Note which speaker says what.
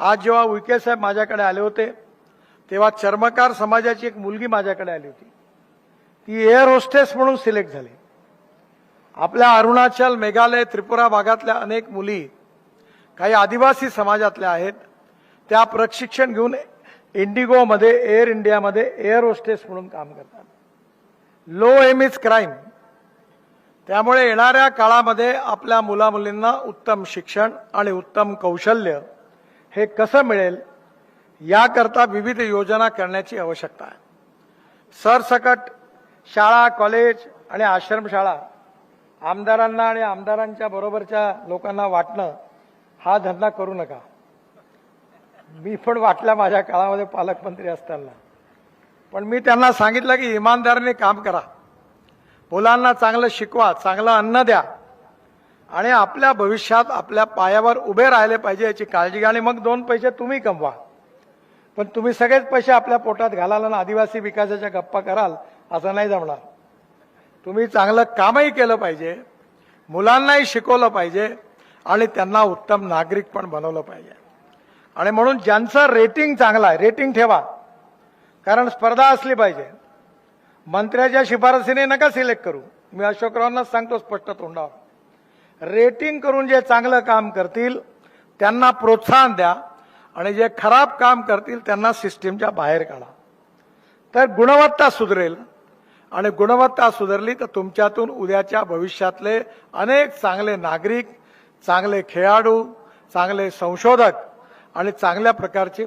Speaker 1: आज जेव्हा उईके साहेब माझ्याकडे आले होते तेव्हा चर्मकार समाजाची एक मुलगी माझ्याकडे आली होती. ती एअर होस्टेस म्हणून सिलेक्ट झाली. आपल्या अरुणाचल मेघालय त्रिपुरा भागातल्या अनेक मुली काही आदिवासी समाजातल्या आहेत. त्या प्रशिक्षण घेऊन इंडिगोमध्ये एअर इंडियामध्ये एअर होस्टेस म्हणून काम करतात. लो एम इज क्राईम त्यामुळे येणाऱ्या काळामध्ये आपल्या मुलामुलींना उत्तम शिक्षण आणि उत्तम कौशल्य हे कसं मिळेल याकरता विविध योजना करण्याची आवश्यकता आहे. सरसकट शाळा कॉलेज आणि आश्रमशाळा आमदारांना आणि आमदारांच्या बरोबरच्या लोकांना वाटणं हा धंदा करू नका. मी पण वाटल्या माझ्या काळामध्ये पालकमंत्री असताना. पण मी त्यांना सांगितलं की इमानदारीने काम करा. मुलांना चांगलं शिकवा चांगलं अन्न द्या. आणि आपल्या भविष्यात आपल्या पायावर उभे राहिले पाहिजे याची काळजी घ्या आणि मग दोन पैसे तुम्ही कमवा. पण तुम्ही सगळेच पैसे आपल्या पोटात घालाल आणि आदिवासी विकासाच्या गप्पा कराल असं नाही जमणार. तुम्ही चांगलं कामही केलं पाहिजे मुलांनाही शिकवलं पाहिजे आणि त्यांना उत्तम नागरिक पण बनवलं पाहिजे. आणि म्हणून ज्यांचं रेटिंग चांगलं आहे रेटिंग ठेवा. कारण स्पर्धा असली पाहिजे. मंत्र्याच्या शिफारसीने नका सिलेक्ट करू. मी अशोकरावांनाच सांगतो स्पष्ट तोंडावर. रेटिंग करून जे चांगलं काम करतील त्यांना प्रोत्साहन द्या आणि जे खराब काम करतील त्यांना सिस्टीमच्या बाहेर काढा. तर गुणवत्ता सुधरेल आणि गुणवत्ता सुधारली तर तुमच्यातून उद्याच्या भविष्यातले अनेक चांगले नागरिक चांगले खेळाडू चांगले संशोधक आणि चांगल्या प्रकारचे